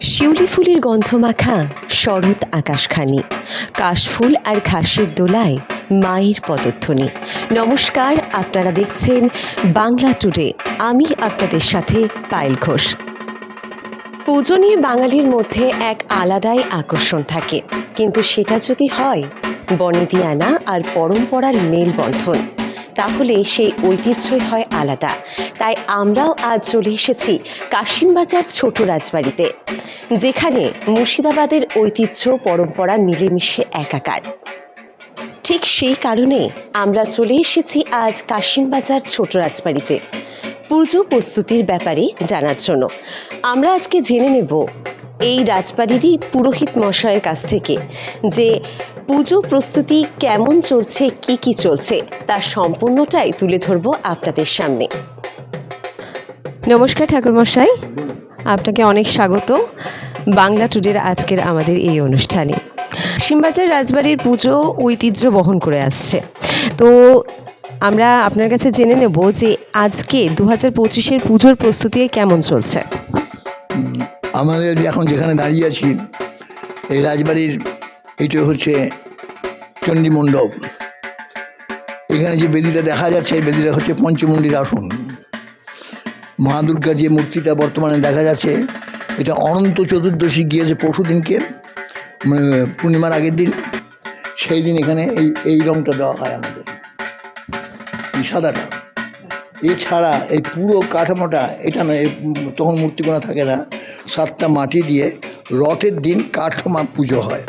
শিউলি ফুলের গন্ধমাখা শরৎ আকাশখানি। কাশফুল আর ঘাসের দোলায় মায়ের পদধ্বনি। নমস্কার, আপনারা দেখছেন বাংলা টুডে। আমি আপনাদের সাথে পায়েল ঘোষ। পুজো নিয়ে বাঙালির মধ্যে এক আলাদাই আকর্ষণ থাকে। কিন্তু সেটা যদি হয় বনেদি আনা আর পরম্পরার মেলবন্ধন। তাহলে সেই ঐতিহ্যই হয় আলাদা। তাই আমরাও আজ চলে এসেছি কাশিমবাজার ছোট রাজবাড়িতে, যেখানে মুর্শিদাবাদের ঐতিহ্য পরম্পরা মিলেমিশে একাকার। ঠিক সেই কারণে আমরা চলে এসেছি আজ কাশিমবাজার ছোট রাজবাড়িতে। পুজো প্রস্তুতির ব্যাপারে জানার জন্য। আমরা আজকে জেনে নেব এই রাজবাড়িরই পুরোহিত মশাইয়ের কাছ থেকে যে পুজো প্রস্তুতি কেমন চলছে, কি কি চলছে তার সম্পূর্ণটাই তুলে ধরব আপনাদের সামনে। নমস্কার ঠাকুরমশাই আপনাকে অনেক স্বাগত। বাংলা টুডের আজকের আমাদের এই অনুষ্ঠানে। সিমবাজার রাজবাড়ির পুজো ঐতিহ্য বহন করে আসছে। তো আমরা আপনার কাছে জেনে নেব যে আজকে দু হাজার পঁচিশের পুজোর প্রস্তুতি কেমন চলছে। আমাদের এখন যেখানে দাঁড়িয়ে আছি, এই রাজবাড়ির এইটা হচ্ছে চণ্ডী মণ্ডপ। এখানে যে বেদিটা দেখা যাচ্ছে, এই বেদিটা হচ্ছে পঞ্চমুণ্ডির আসন। মা দুর্গার যে মূর্তিটা বর্তমানে দেখা যাচ্ছে, এটা অনন্ত চতুর্দশী গিয়েছে পরশু দিনকে মানে পূর্ণিমার আগের দিন। সেই দিন এখানে এই এই রঙটা দেওয়া হয় আমাদের। এই সাদাটা। এছাড়া এই পুরো কাঠামোটা, এটা নয় তখন মূর্তিকোনা থাকে না, সাতটা মাটি দিয়ে রথের দিন কাঠমা পুজো হয়।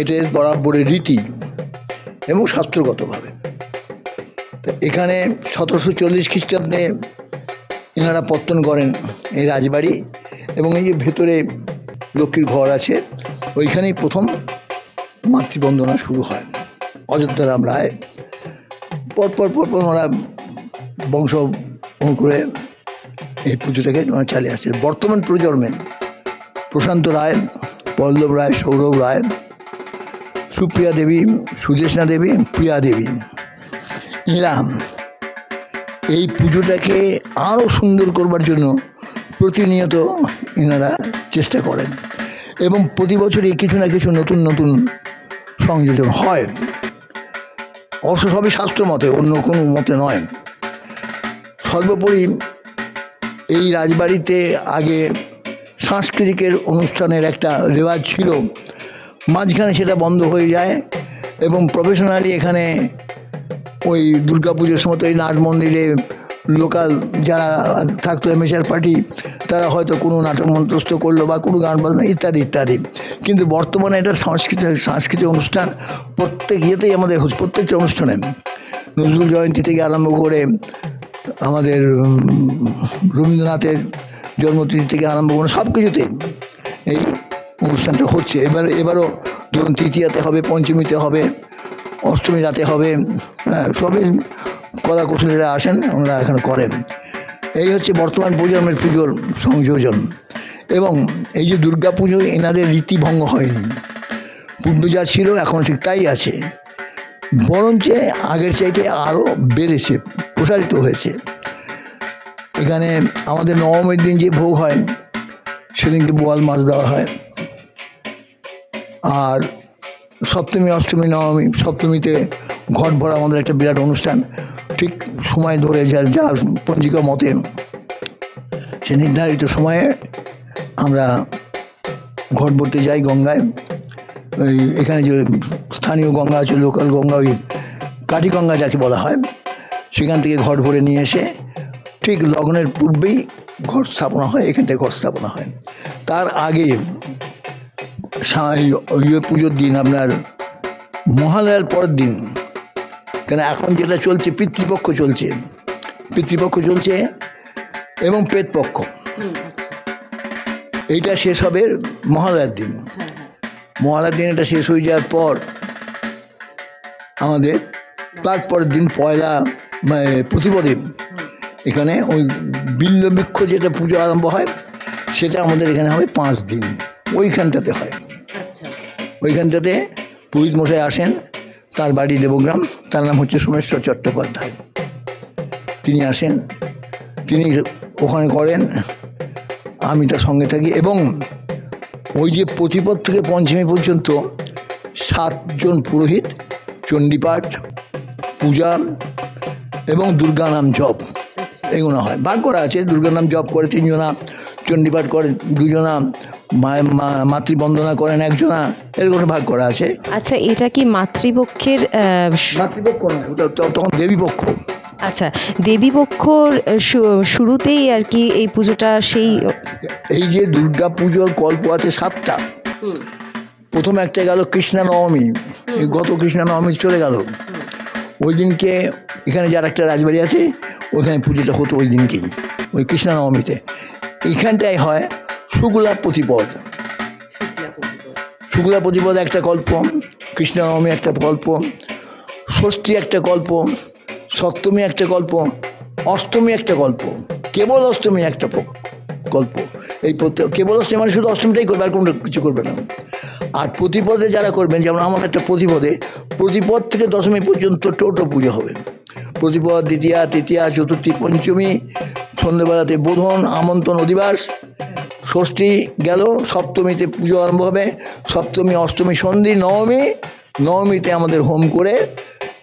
এটা বরাবরের রীতি এবং শাস্ত্রগতভাবে। এখানে সতেরোশো চল্লিশ খ্রিস্টাব্দে এনারা পত্তন করেন এই রাজবাড়ি এবং এই যে ভেতরে লক্ষ্মীর ঘর আছে, ওইখানেই প্রথম মাতৃবন্দনা শুরু হয়। অযোধ্যা রাম রায়, পরপর পরপর ওরা বংশ করে এই পুজোটাকে ওরা চালিয়ে আসছে। বর্তমান প্রজন্মে প্রশান্ত রায়, পল্লব রায়, সৌরভ রায়, সুপ্রিয়া দেবী, সুদেশনা দেবী, প্রিয়া দেবী, এরা এই পুজোটাকে আরও সুন্দর করবার জন্য প্রতিনিয়ত এনারা চেষ্টা করেন এবং প্রতি বছরই কিছু না কিছু নতুন নতুন সংযোজন হয়। অবশ্য সবই শাস্ত্র মতে, অন্য কোনো মতে নয়। সর্বোপরি এই রাজবাড়িতে আগে সাংস্কৃতিকের অনুষ্ঠানের একটা রেওয়াজ ছিল। মাঝখানে সেটা বন্ধ হয়ে যায় এবং প্রফেশনালি এখানে ওই দুর্গাপুজোর সময় তো ওই নাট মন্দিরে লোকাল যারা থাকতো, এমএসআর পার্টি, তারা হয়তো কোনো নাটক মন্ত্রস্থ করল বা কোনো গান বাজনা, ইত্যাদি ইত্যাদি। কিন্তু বর্তমানে এটা সাংস্কৃতিক সাংস্কৃতিক অনুষ্ঠান প্রত্যেক ইয়েতেই আমাদের প্রত্যেকটা অনুষ্ঠানে। নজরুল জয়ন্তী থেকে আরম্ভ করে আমাদের রবীন্দ্রনাথের জন্মতিথি থেকে আরম্ভ করে সব কিছুতে এই অনুষ্ঠানটা হচ্ছে। এবার, এবারও ধরুন তৃতীয়াতে হবে, পঞ্চমীতে হবে অষ্টমী রাতে হবে হ্যাঁ সবই কলা কুশলীরা আসেন, ওনারা এখানে করেন। এই হচ্ছে বর্তমান প্রজন্মের পুজোর সংযোজন। এবং এই যে দুর্গা পুজো, এনাদের রীতিভঙ্গ হয়নি। পূর্বে যা ছিল, এখন ঠিক তাই আছে। বরঞ্চ আগের চাইতে আরও বেড়েছে। প্রসারিত হয়েছে। এখানে আমাদের নবমীর দিন যে ভোগ হয়, সেদিনকে বোয়াল মাছ দেওয়া হয়। আর সপ্তমী, অষ্টমী, নবমী, সপ্তমীতে ঘট ভরা আমাদের একটা বিরাট অনুষ্ঠান। ঠিক সময় ধরে যা যা পঞ্জিকা মতে সে নির্ধারিত সময়ে আমরা ঘট ভরতে যাই গঙ্গায়। ওই এখানে যে স্থানীয় গঙ্গা আছে, লোকাল গঙ্গা, ওই কাঠি গঙ্গা যাকে বলা হয়। সেখান থেকে ঘট ভরে নিয়ে এসে ঠিক লগ্নের পূর্বেই ঘর স্থাপনা হয় এখানটায় ঘট স্থাপনা হয়। তার আগে ইয়ে পুজোর দিন আপনার মহালয়ার পরের দিন কেন এখন যেটা চলছে পিতৃপক্ষ চলছে। পিতৃপক্ষ চলছে এবং পেতপক্ষ এইটা শেষ হবে মহালয়ার দিন। মহালয়ার দিন এটা শেষ হয়ে যাওয়ার পর আমাদের তারপরের দিন পয়লা মানে প্রতিপদে। এখানে ওই বিল্লবৃক্ষ যেটা পুজো আরম্ভ হয় সেটা আমাদের এখানে হবে পাঁচ দিন। ওইখানটাতে হয়। ওইখানটাতে পুরোহিত মশাই আসেন তার বাড়ি দেবগ্রাম তার নাম হচ্ছে সোমেশ্বর চট্টোপাধ্যায়। তিনি আসেন তিনি ওখানে করেন আমি তার সঙ্গে থাকি এবং ওই যে প্রতিপদ থেকে পঞ্চমী পর্যন্ত সাতজন পুরোহিত চণ্ডীপাঠ পূজা এবং দুর্গা নাম জপ। এগুলো হয়। ভাগ করা আছে দুর্গা নাম জপ করে তিনজনা চণ্ডীপাঠ করে দুজনা মাতৃবন্দনা করেন একজনা এরকম ভাগ করা আছে। আচ্ছা এটা কি মাতৃপক্ষের মাতৃপক্ষ নয় ওটা তখন দেবীপক্ষ। আচ্ছা দেবীপক্ষর শুরুতেই আর কি এই পুজোটা সেই এই যে দুর্গা পুজোর গল্প আছে সাতটা। প্রথম একটা গেল কৃষ্ণা নবমী গত কৃষ্ণা নবমী চলে গেল। ওই দিনকে এখানে যার একটা রাজবাড়ি আছে, ওখানে পুজোটা হতো ওই দিনকেই, ওই কৃষ্ণা নবমীতে এইখানটায় হয় শুক্লা প্রতিপদ। শুক্লা প্রতিপদ একটা গল্প কৃষ্ণ নবমী একটা গল্প, ষষ্ঠী একটা গল্প, সপ্তমী একটা গল্প, অষ্টমী একটা গল্প, কেবল অষ্টমী একটা গল্প। এই প্রত্যেক, কেবল অষ্টমী মানে শুধু অষ্টমীটাই করবে, আর কোনো কিছু করবে না। আর প্রতিপদে যারা করবেন, যেমন আমার একটা প্রতিপদে, প্রতিপদ থেকে দশমী পর্যন্ত টোটো পুজো হবে। প্রতিপদ, দ্বিতীয়া, তৃতীয়া, চতুর্থী, পঞ্চমী সন্ধ্যেবেলাতে বোধন, আমন্ত্রণ, অধিবাস, ষষ্ঠী গেল, সপ্তমীতে পুজো আরম্ভ হবে। সপ্তমী, অষ্টমী সন্ধি নবমী, নবমীতে আমাদের হোম করে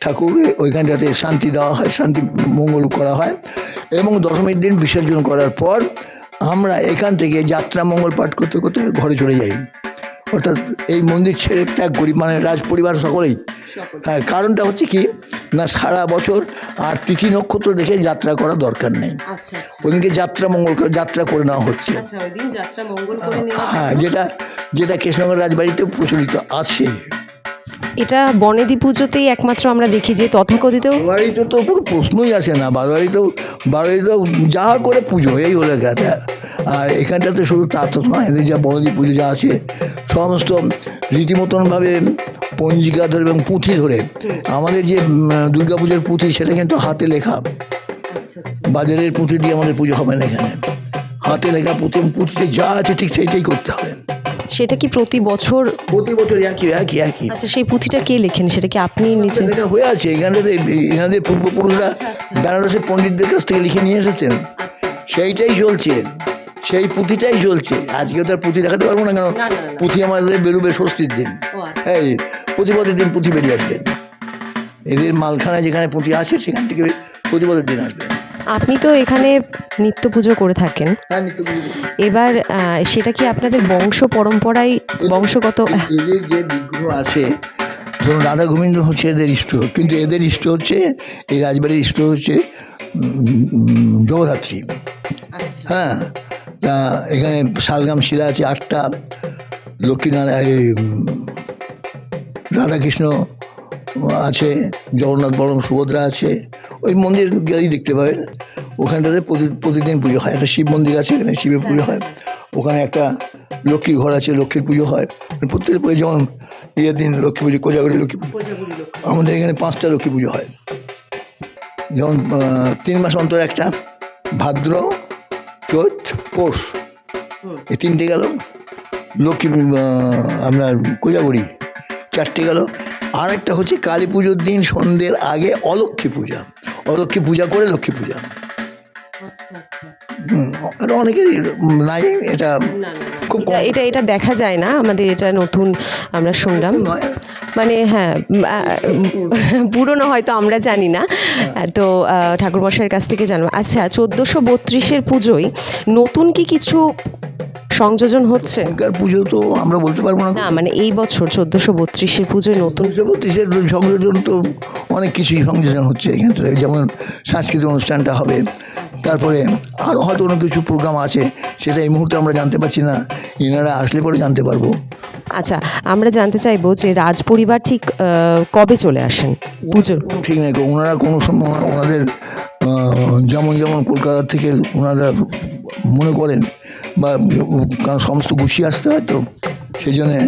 ঠাকুর ওইখানটাতে শান্তি দেওয়া হয়, শান্তি মঙ্গল করা হয় এবং দশমীর দিন বিসর্জন করার পর আমরা এখান থেকে যাত্রা মঙ্গল পাঠ করতে করতে ঘরে চলে যাই। অর্থাৎ এই মন্দির ছেড়ে ত্যাগ করি মানে রাজ পরিবার সকলেই। হ্যাঁ কারণটা হচ্ছে কি না সারা বছর আর তিথি নক্ষত্র দেখে যাত্রা করা দরকার নেই। আচ্ছা আচ্ছা। ওদিনকে যাত্রা মঙ্গল করে- যাত্রা করে নেওয়া হচ্ছে। আচ্ছা হ্যাঁ যেটা যেটা কৃষ্ণনগর রাজবাড়িতে প্রচলিত আছে। এটা বনেদি পুজোতেই একমাত্র আমরা দেখি যে তথাকথিত। বাড়িতে তো কোনো প্রশ্নই আসে না বারোয়ারিতেও বারোয়ারিতেও যা করে পুজো এই হলে কথা আর এখানটাতে শুধু তা তো নয় এদের যা বনেদি পুজো যা আছে সমস্ত রীতিমতনভাবে পঞ্জিকা ধরে এবং পুঁথি ধরে আমাদের যে দুর্গা পুজোর পুঁথি সেটা কিন্তু হাতে লেখা। আচ্ছা আচ্ছা। বাজারের পুঁথি দিয়ে আমাদের পুজো হবে না এখানে। হাতে লেখা পুঁথি পুঁথিতে যা আছে ঠিক সেইটাই করতে হবে। সেটা কি প্রতি বছর? প্রতি বছর একই একই একই। আচ্ছা সেই পুঁথিটা কে লেখেন? সেটা কি আপনি নিচে লেখা হয়ে আছে এখানটাতে এনাদের পূর্বপুরুষরা বেনারসের পণ্ডিতদের কাছ থেকে লিখে নিয়ে এসেছেন আচ্ছা। সেইটাই চলছে সেই পুঁথিটাই চলছে। আজকে তো আর পুঁথি দেখাতে পারব না কেন। পুঁথি আমাদের বেরোবে ষষ্ঠীর দিন। ও আচ্ছা। এই প্রতিপদের দিন পুঁথি বেরিয়ে আসবেন এদের মালখানায় যেখানে পুঁথি আছে সেখান থেকে প্রতিপদের দিন আসবে। আপনি তো এখানে নিত্য পুজো করে থাকেন। হ্যাঁ। এবার সেটা কি আপনাদের বংশ পরম্পরায় বংশগত এদের যে দিকগুলো আছে ধরুন রাধা গোবিন্দ হচ্ছে এদের ইষ্ট কিন্তু এদের ইষ্ট হচ্ছে এই রাজবাড়ির ইষ্ট হচ্ছে জগদ্ধাত্রী। হ্যাঁ তা এখানে শালগাম শিলা আছে আটটা লক্ষ্মীনারায়ণ এই রাধাকৃষ্ণ আছে জগন্নাথ বরং সুভদ্রা আছে ওই মন্দির গেলেই দেখতে পাবেন। ওখানটাতে প্রতি- প্রতিদিন পুজো হয়। একটা শিব মন্দির আছে এখানে শিবের পুজো হয়। ওখানে একটা লক্ষ্মী ঘর আছে লক্ষ্মীর পুজো হয়। প্রত্যেক পুজো যেমন ইয়ের দিন লক্ষ্মী পুজো কোজাগরি লক্ষ্মী পুজো। আমাদের এখানে পাঁচটা লক্ষ্মী পুজো হয়। যেমন তিন মাস অন্তর একটা ভাদ্র চৈত পৌষ। এই তিনটে গেল। লক্ষ্মী আপনার কোজাগরি। চারটে গেল। আর একটা হচ্ছে কালী পুজোর দিন সন্ধ্যের আগে অলক্ষ্মী পূজা। অলক্ষ্মী পূজা করে লক্ষ্মী পূজা। এটা অনেকেরই নাই এটা খুব এটা এটা এটা দেখা যায় না আমাদের এটা নতুন আমরা শুনলাম। মানে হ্যাঁ পুরনো হয়তো আমরা জানি না। তো আহ, ঠাকুরমশাইয়ের কাছ থেকে জানব আচ্ছা চোদ্দোশো বত্রিশের পুজোয় নতুন কি কিছু সংযোজন হচ্ছে? এখনকার পুজো তো আমরা বলতে পারব না। না মানে এই বছর চোদ্দোশো বত্রিশের পুজোয় নতুন। বত্রিশের সংযোজন তো অনেক কিছুই সংযোজন হচ্ছে এখানে যেমন সাংস্কৃতিক অনুষ্ঠানটা হবে তারপরে আরও হয়তো অন্য কিছু প্রোগ্রাম আছে সেটা এই মুহূর্তে আমরা জানতে পারছি না। এনারা আসলে পরে জানতে পারব। আচ্ছা আমরা জানতে চাইব যে রাজ পরিবার ঠিক কবে চলে আসেন পুজোর? ঠিক নেই ওনারা কোনো সময় ওনা- ওনাদের যেমন যেমন কলকাতা থেকে ওনারা মনে করেন বা কারণ সমস্ত গুছিয়ে আসতে হয় তো সেই জন্যে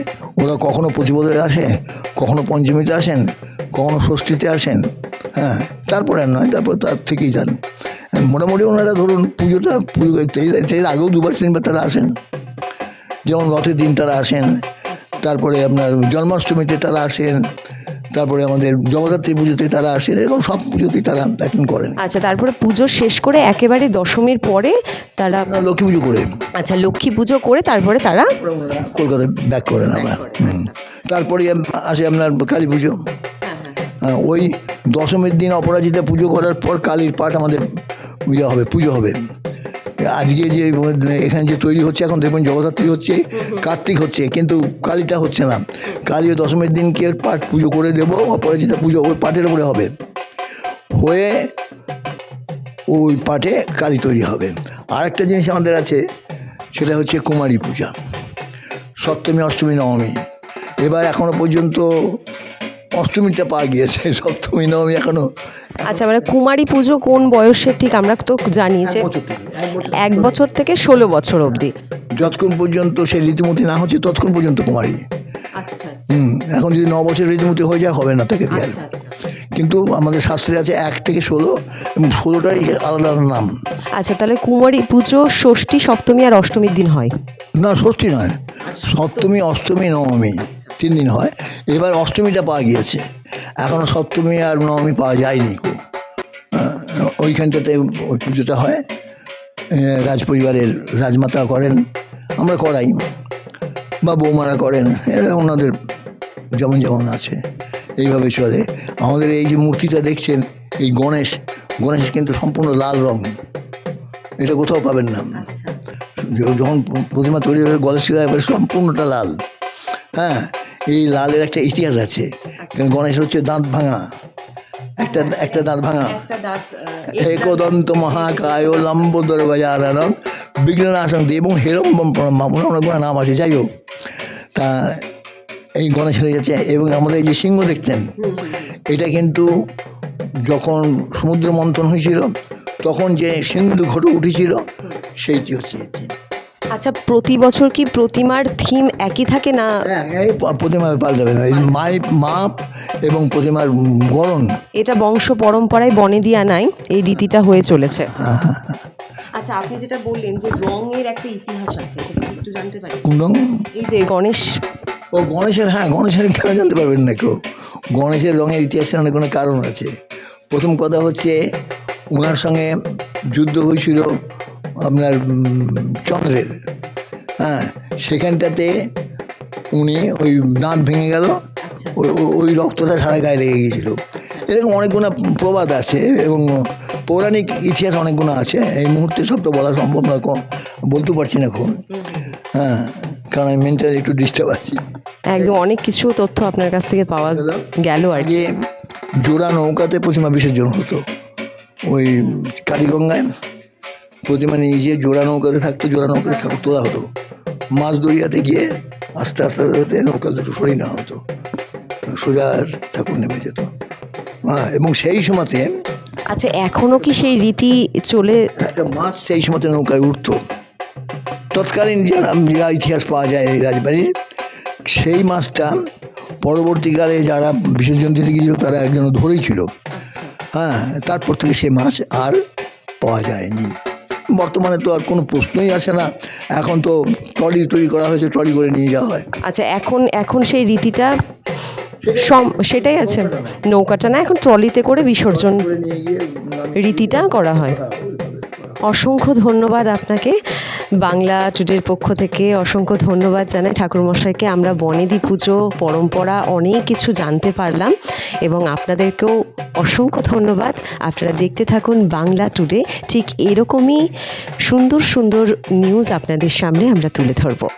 ওরা কখনো প্রতিপদে আসে কখনো পঞ্চমীতে আসেন কখনো ষষ্ঠীতে আসেন হ্যাঁ তারপরে আর নয় তারপর তার থেকেই যান। মোটামুটি ওনারা ধরুন পুজোটা পুজো এর আগেও দুবার তিনবার তারা আসেন। যেমন রথের দিন তারা আসেন তারপরে আপনার জন্মাষ্টমীতে তারা আসেন তারপরে আমাদের জগদ্ধাত্রী পুজোতে তারা আসেন এরকম সব পুজোতেই তারা অ্যাটেন্ড করেন। আচ্ছা তারপরে পুজো শেষ করে একেবারে দশমীর পরে তারা আপনারা লক্ষ্মী পুজো করে। আচ্ছা লক্ষ্মী পুজো করে তারপরে তারা কলকাতায় ব্যাক করেন আবার হুম। তারপরে আসে আপনার কালী পুজো। হ্যাঁ, ওই দশমীর দিন অপরাজিতা পুজো করার পর কালীর পাঠ আমাদের ইয়ে হবে পুজো হবে। আজকে যে এখানে যে তৈরি হচ্ছে, এখন দেখবেন জগদ্ধাত্রী হচ্ছে, কার্তিক হচ্ছে, কিন্তু কালীটা হচ্ছে না। কালী দশমীর দিনকে পাঠ পুজো করে দেব, অপরাজিতা পুজো ওই পাঠের উপরে হবে। হয়ে ওই পাঠে কালী তৈরি হবে। আর একটা জিনিস আমাদের আছে, সেটা হচ্ছে কুমারী পূজা। সপ্তমী, অষ্টমী, নবমী। এবার এখনও পর্যন্ত অষ্টমীটা পাওয়া গিয়েছে সপ্তমী নবমী এখনও। আচ্ছা মানে কুমারী পুজো কোন বয়সে? ঠিক আমরা তো জানি যে এক বছর থেকে ষোলো বছর অবধি। যতক্ষণ পর্যন্ত সে রীতিমতি না হচ্ছে ততক্ষণ পর্যন্ত কুমারী। আচ্ছা হুম এখন যদি ন বছর রীতিমতি হয়ে যায় হবে না তাকে দিয়ে আচ্ছা। কিন্তু আমাদের শাস্ত্রে আছে এক থেকে ষোলো এবং ষোলোটাই আলাদা আলাদা নাম। আচ্ছা তাহলে কুমারী পুজো ষষ্ঠী সপ্তমী আর অষ্টমীর দিন হয়। না ষষ্ঠী নয়। সপ্তমী অষ্টমী নবমী। তিন দিন হয়। এবার অষ্টমীটা পাওয়া গিয়েছে। এখনও সপ্তমী আর নবমী পাওয়া যায়নি ওইখানটাতে পুজোটা হয়। এ, রাজপরিবারের রাজমাতা করেন। আমরা করাই। বা বৌমারা করেন। এরা ওনাদের যেমন যেমন আছে। এইভাবে চলে। আমাদের এই যে মূর্তিটা দেখছেন এই গণেশ গণেশ কিন্তু সম্পূর্ণ লাল রং। এটা কোথাও পাবেন না। য- যখন প্রতিমা তৈরি হয়ে এবার সম্পূর্ণটা লাল। হ্যাঁ এই লালের একটা ইতিহাস আছে। গণেশ হচ্ছে দাঁত ভাঙা। একটা একটা দাঁত ভাঙা। একদন্ত মহাকায় লম্বোদর গজানন বিঘ্ননাশন এবং হেরম্বম অনেকগুলো নাম আছে। যাই হোক তা এই গণেশ হয়ে যাচ্ছে এবং আমাদের এই যে সিংহ দেখছেন এটা কিন্তু যখন সমুদ্র মন্থন হয়েছিল তখন যে সিন্ধু ঘটে উঠেছিল সেইটি হচ্ছে এটি। আচ্ছা প্রতি বছর কি প্রতিমার থিম একই থাকে না? হ্যাঁ এই প- প্রতিমা পাল্টাবে। না মাই মাপ এবং প্রতিমার গড়ন। এটা বংশ পরম্পরায় বনে দিয়া নাই এই রীতিটা হয়ে চলেছে। আচ্ছা আপনি যেটা বললেন যে রঙের একটা ইতিহাস আছে সেটা একটু জানতে পারি? এই যে গণেশ। ও গণেশের হ্যাঁ গণেশের কেন জানতে পারবেন না কেউ? গণেশের রঙের ইতিহাসের অনেক কোনো কারণ আছে। প্রথম কথা হচ্ছে ওনার সঙ্গে যুদ্ধ হয়েছিল আপনার চন্দ্রের। হ্যাঁ সেখানটাতে উনি ওই দাঁত ভেঙে গেল ওই ওই- রক্তটা সারা গায়ে লেগে গিয়েছিল। এরকম অনেকগুলো প্রবাদ আছে এবং পৌরাণিক ইতিহাস অনেকগুলো আছে। এই মুহূর্তে সব তো বলা সম্ভব না কম বলতে পারছি না এখন হ্যাঁ কারণ আমি মেন্টালি একটু ডিস্টার্ব আছি। একদম অনেক কিছু তথ্য আপনার কাছ থেকে পাওয়া গেল আর কি। জোড়া নৌকাতে প্রতিমা বিসর্জন হতো। ওই কালীগঙ্গায়। প্রতিমা নিয়ে গিয়ে জোড়া নৌকাতে থাকতো জোড়া নৌকাতে ঠাকুর তোলা হতো। মাছ দরিয়াতে গিয়ে আস্তে আস্তে আস্তে নৌকা দুটো সরিয়ে নেওয়া হতো। সোজা ঠাকুর নেমে যেত। হ্যাঁ এবং সেই সময়তে আচ্ছা এখনও কি সেই রীতি চলে? একটা মাছ সেই সময়তে নৌকায় উঠতো। তৎকালীন যারা যা ইতিহাস পাওয়া যায় এই রাজবাড়ির সেই মাছটা পরবর্তীকালে যারা বিসর্জন দিতে গিয়েছিল তারা একজন ধরেই ছিল। হ্যাঁ তারপর থেকে সে মাছ আর পাওয়া যায়নি। বর্তমানে তো আর কোনো প্রশ্নই আসে না। এখন তো ট্রলি তৈরি করা হয়েছে ট্রলি করে নিয়ে যাওয়া হয়। আচ্ছা এখন এখন সেই রীতিটা সম সেটাই আছে। নৌকাটা না এখন ট্রলিতে করে বিসর্জন রীতিটা করা হয়। অসংখ্য ধন্যবাদ আপনাকে। বাংলা টুডের পক্ষ থেকে অসংখ্য ধন্যবাদ জানাই। ঠাকুরমশাইকে আমরা বনেদি পুজো, পরম্পরা অনেক কিছু জানতে পারলাম এবং আপনাদেরকেও অসংখ্য ধন্যবাদ। আপনারা দেখতে থাকুন বাংলা টুডে। ঠিক এরকমই সুন্দর সুন্দর নিউজ আপনাদের সামনে আমরা তুলে ধরবো।